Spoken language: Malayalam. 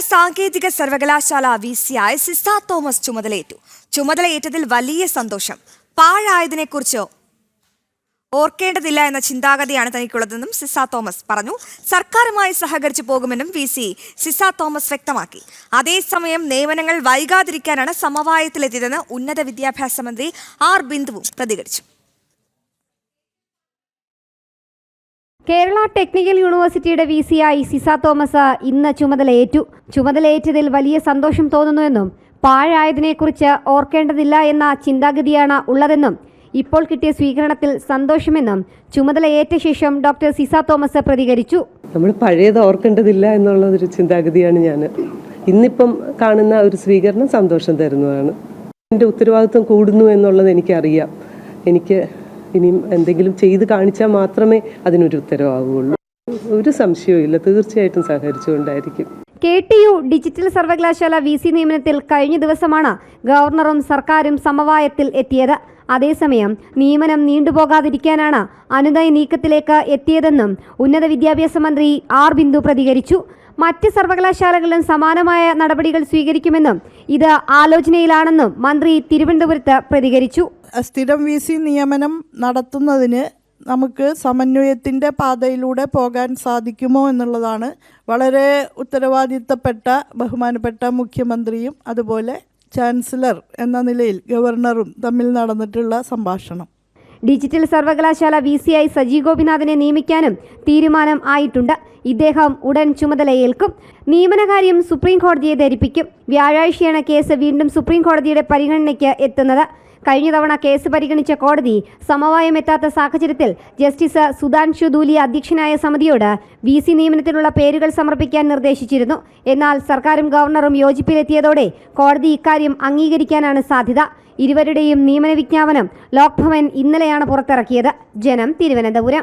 സാങ്കേതിക സർവകലാശാല വി സി ആയ സിസ തോമസ് ചുമതലയേറ്റു. ചുമതലയേറ്റതിൽ വലിയ സന്തോഷം. പാഴായതിനെക്കുറിച്ച് ഓർക്കേണ്ടതില്ല എന്ന ചിന്താഗതിയാണ് തനിക്കുള്ളതെന്നും സിസ തോമസ് പറഞ്ഞു. സർക്കാരുമായി സഹകരിച്ചു പോകുമെന്നും വി സി സിസ തോമസ് വ്യക്തമാക്കി. അതേസമയം നിയമനങ്ങൾ വൈകാതിരിക്കാനാണ് സമവായത്തിലെത്തിയതെന്ന് ഉന്നത വിദ്യാഭ്യാസ മന്ത്രി ആർ ബിന്ദുവും പ്രതികരിച്ചു. കേരള ടെക്നിക്കൽ യൂണിവേഴ്സിറ്റിയുടെ വി സിയായി സിസ തോമസ് ഇന്ന് ചുമതലയേറ്റു. ചുമതലയേറ്റതിൽ വലിയ സന്തോഷം തോന്നുന്നുവെന്നും പാഴായതിനെക്കുറിച്ച് ഓർക്കേണ്ടതില്ല എന്ന ചിന്താഗതിയാണ് ഉള്ളതെന്നും ഇപ്പോൾ കിട്ടിയ സ്വീകരണത്തിൽ സന്തോഷമെന്നും ചുമതലയേറ്റ ശേഷം ഡോക്ടർ സിസ തോമസ് പ്രതികരിച്ചു. നമ്മൾ പഴയത് ഓർക്കേണ്ടതില്ല എന്നുള്ള ഒരു ചിന്താഗതിയാണ് ഞാൻ. ഇന്നിപ്പം കാണുന്ന ഒരു സ്വീകരണം സന്തോഷം തരുന്നതാണ്. എന്റെ ഉത്തരവാദിത്വം കൂടുന്നു എന്നുള്ളത് എനിക്കറിയാം. എനിക്ക് ഇനിയും എന്തെങ്കിലും ചെയ്ത് കാണിച്ചാൽ മാത്രമേ അതിനൊരു ഉത്തരവാകുള്ളൂ ഒരു സംശയവും ഇല്ല തീർച്ചയായിട്ടും സഹകരിച്ചുകൊണ്ടായിരിക്കും. കെ ടി യു ഡിജിറ്റൽ സർവകലാശാല വി സി നിയമനത്തിൽ കഴിഞ്ഞ ദിവസമാണ് ഗവർണറും സർക്കാരും സമവായത്തിൽ എത്തിയത്. അതേസമയം നിയമനം നീണ്ടുപോകാതിരിക്കാനാണ് അനുനയ നീക്കത്തിലേക്ക് എത്തിയതെന്നും ഉന്നത വിദ്യാഭ്യാസ മന്ത്രി ആർ ബിന്ദു പ്രതികരിച്ചു. മറ്റ് സർവകലാശാലകളിലും സമാനമായ നടപടികൾ സ്വീകരിക്കുമെന്നും ഇത് ആലോചനയിലാണെന്നും മന്ത്രി തിരുവനന്തപുരത്ത് പ്രതികരിച്ചു. സ്ഥിരം വി സി നിയമനം നടത്തുന്നതിന് നമുക്ക് സമന്വയത്തിന്റെ പാതയിലൂടെ പോകാൻ സാധിക്കുമോ എന്നുള്ളതാണ് വളരെ ഉത്തരവാദിത്തപ്പെട്ട ബഹുമാനപ്പെട്ട മുഖ്യമന്ത്രിയും അതുപോലെ ചാൻസലർ എന്ന നിലയിൽ ഗവർണറും തമ്മിൽ നടന്നിട്ടുള്ള സംഭാഷണം. ഡിജിറ്റൽ സർവകലാശാല വി സി ഐ സജി ഗോപിനാഥിനെ നിയമിക്കാനും തീരുമാനം ആയിട്ടുണ്ട്. ഇദ്ദേഹം ഉടൻ ചുമതലയേൽക്കും. നിയമനകാര്യം സുപ്രീം കോടതിയെ ധരിപ്പിക്കും. വ്യാഴാഴ്ചയാണ് കേസ് വീണ്ടും സുപ്രീം കോടതിയുടെ പരിഗണനയ്ക്ക് എത്തുന്നത്. കഴിഞ്ഞ തവണ കേസ് പരിഗണിച്ച കോടതി സമവായം എത്താത്ത സാഹചര്യത്തിൽ ജസ്റ്റിസ് സുധാൻഷു ദൂലി അധ്യക്ഷനായ സമിതിയോട് വി സി നിയമനത്തിലുള്ള പേരുകൾ സമർപ്പിക്കാൻ നിർദ്ദേശിച്ചിരുന്നു. എന്നാൽ സർക്കാരും ഗവർണറും യോജിപ്പിലെത്തിയതോടെ കോടതി ഇക്കാര്യം അംഗീകരിക്കാനാണ് സാധ്യത. ഇരുവരുടെയും നിയമന വിജ്ഞാപനം ലോക്ഭവൻ ഇന്നലെയാണ് പുറത്തിറക്കിയത്? ജനം തിരുവനന്തപുരം.